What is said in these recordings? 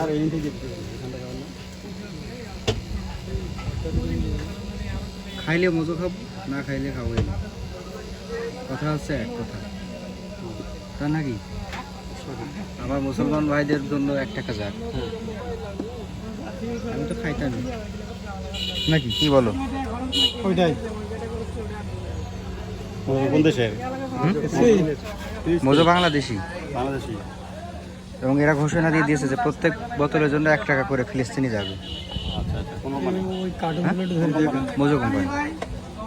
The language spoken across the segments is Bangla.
আর এই থেকে খাইলে মজো খাব না খাইলে খাব কথা হচ্ছে এক কথা। তা নাকি? আমার মুসলমান ভাইদের জন্য এক টাকা যাক। আমি তো খাইতাম। নাকি? কি বলো? ওইটাই। কোন দেশের মজো বাংলাদেশি বাংলাদেশি? এবং এরা ঘোষণা দিয়ে দিয়েছে যে প্রত্যেক বোতলের জন্য এক টাকা করে ফিলিস্তিনি যাবে। আচ্ছা আচ্ছা কোন মানে মজো কোম্পানি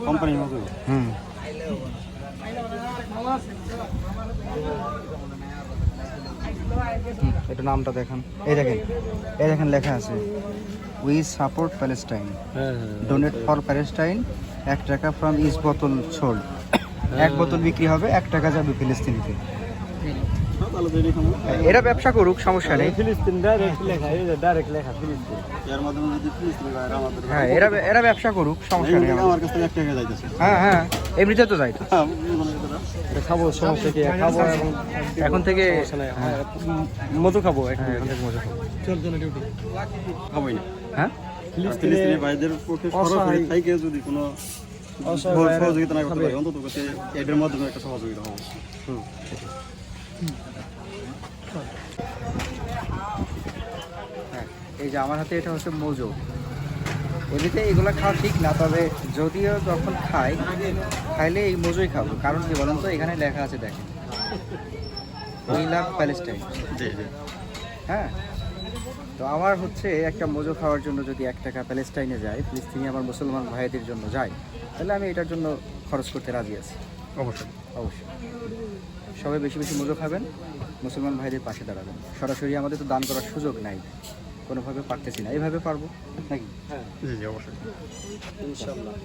কোম্পানি হুম। হুম, এটা নামটা দেখান। এই দেখেন এই দেখেন লেখা আছে উই সাপোর্ট প্যালেস্টাইন হ্যাঁ ডোনেট ফর প্যালেস্টাইন এক টাকা ফ্রম ইস বোতল সোল্ড এক বোতল বিক্রি হবে এক টাকা যাবে ফিলিস্তিনিতে। এরা ব্যবসা করুক সমস্যা নেই। ফিলিস্তিন ডাইরেক্ট লেখা এই যে ডাইরেক্ট লেখা ফিলিস্তিন। এর মাধ্যমে যদি ফিলিস্তিন ভাইরা আমাদের হ্যাঁ এরা এরা ব্যবসা করুক সমস্যা নেই। আমার। কাছ থেকে এক টাকা যাইতেছে। হ্যাঁ হ্যাঁ এমনিতে তো যাই খাব সমস্যা কি? খাব এখন থেকে হ্যাঁ, মধু খাব হ্যাঁ, এখন থেকে মজা খাব। না ডিউটি খাবোই না। হ্যাঁ? ফিলিস্তিনি ভাইদের পক্ষে যদি কোনো অসহায় সহ- ভাইরা সহযোগিতা না করতে পারে অন্তত পক্ষে মাধ্যমে একটা সহযোগিতা হবে। হ্যাঁ এই যে আমার হাতে এটা হচ্ছে মোজো। এমনিতে এগুলো খাওয়া ঠিক না তবে যদিও যখন খাই খাইলে এই মোজোই খাব। কারণ কি বলেন তো এখানে লেখা আছে দেখেন। উই লাভ প্যালেস্টাইন হ্যাঁ? তো আমার হচ্ছে একটা মোজো খাওয়ার জন্য যদি এক টাকা প্যালেস্টাইনে যায় ফিলিস্তিনি আমার মুসলমান ভাইদের জন্য যায় তাহলে আমি এটার জন্য খরচ করতে রাজি আছি। অবশ্যই। অবশ্যই। সবাই বেশি বেশি মজো খাবেন মুসলমান ভাইদের পাশে দাঁড়াবেন। সরাসরি আমাদের তো দান করার সুযোগ নাই কোনোভাবে পারতেছি না। এইভাবে পারব নাকি? জি জি অবশ্যই। ইনশাল্লাহ।